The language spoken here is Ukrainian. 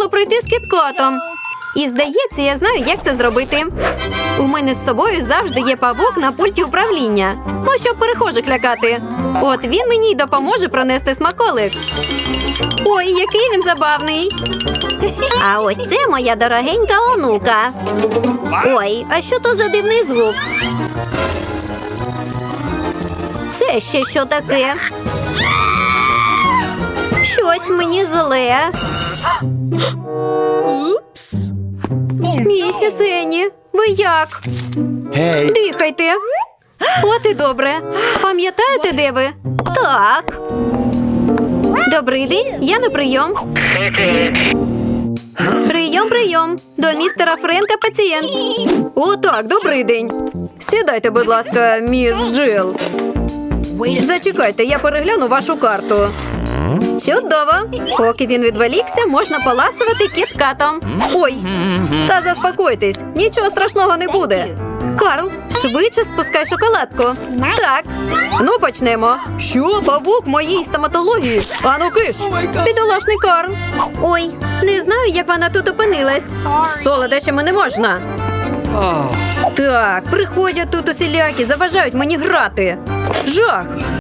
хотіла пройти з кіткотом. І здається, я знаю, як це зробити. У мене з собою завжди є павук на пульті управління. Ну, щоб перехожих лякати. От він мені й допоможе пронести смаколик. Ой, який він забавний. А ось це моя дорогенька онука. Ой, а що то за дивний звук? Це ще що таке? Щось мені зле. Місіс Енні, ви як? Hey. Дихайте. От і добре. Пам'ятаєте, де ви? Так. Добрий день, я на прийом. Прийом, прийом. До містера Френка пацієнт. О, так, добрий день. Сідайте, будь ласка, міс Джил. Зачекайте, я перегляну вашу карту. Чудово! Поки він відволікся, можна поласувати кіткатом. Ой, та заспокойтесь, нічого страшного не буде. Карл, швидше спускай шоколадку. Так. Ну почнемо. Що, павук моїй стоматології? Ану киш. Бідолашний Карл. Ой, не знаю, як вона тут опинилась. З солодощами не можна. Так, приходять тут усілякі, заважають мені грати. Жах.